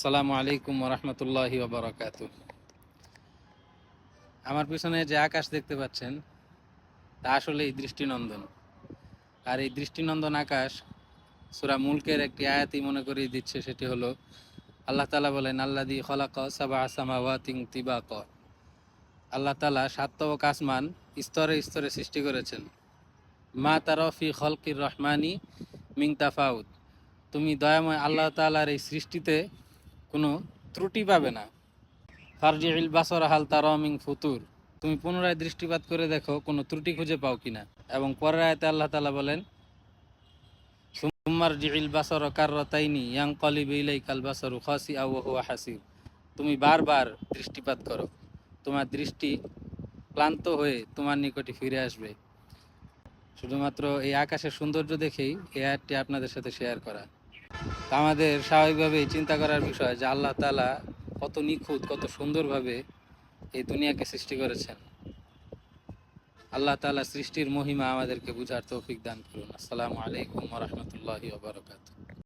আসসালামু আলাইকুম রহমতুল্লাহি ওবরাকাত আমার পিছনে যে আকাশ দেখতে পাচ্ছেন, তা আসলে এই দৃষ্টিনন্দন। আর এই দৃষ্টিনন্দন আকাশ সুরা মুলকের একটি আয়াতি মনে করিয়ে দিচ্ছে, সেটি হলো, আল্লাহ তালা বলেন আল্লাদি খলাক সাবা আসামা ওয়াতিং তিবাক। আল্লাহ তালা সাতবক আসমান স্তরে স্তরে সৃষ্টি করেছেন। মা তারফি খলকির রহমানি মিং তাফাউদ তুমি দয়াময় আল্লাহ তালার এই সৃষ্টিতে কোনো ত্রুটি পাবে না। ফারজিল বাসর হাল তারমিং ফুতুর। তুমি পুনরায় দৃষ্টিপাত করে দেখো কোনো ত্রুটি খুঁজে পাও কিনা। এবং পরের আয়তে আল্লাহ তালা বলেন সুমার জিল বাসর কারতাইনি ইয়াং কলিব ইলাই কাল বাসর খাসি আউ হুয়া হাসির। তুমি বারবার দৃষ্টিপাত করো। তোমার দৃষ্টি ক্লান্ত হয়ে তোমার নিকটে ফিরে আসবে। শুধুমাত্র এই আকাশের সৌন্দর্য দেখেই এই আপনাদের সাথে শেয়ার করা। আমাদের স্বাভাবিকভাবেই চিন্তা করার বিষয় যে আল্লাহ তালা কত নিখুঁত, কত সুন্দরভাবে এই দুনিয়াকে সৃষ্টি করেছেন। আল্লাহ তালা সৃষ্টির মহিমা আমাদেরকে বুঝার তৌফিক দান করুন। আসসালামু আলাইকুম রহমতুল্লাহ ওবরাকাতুহ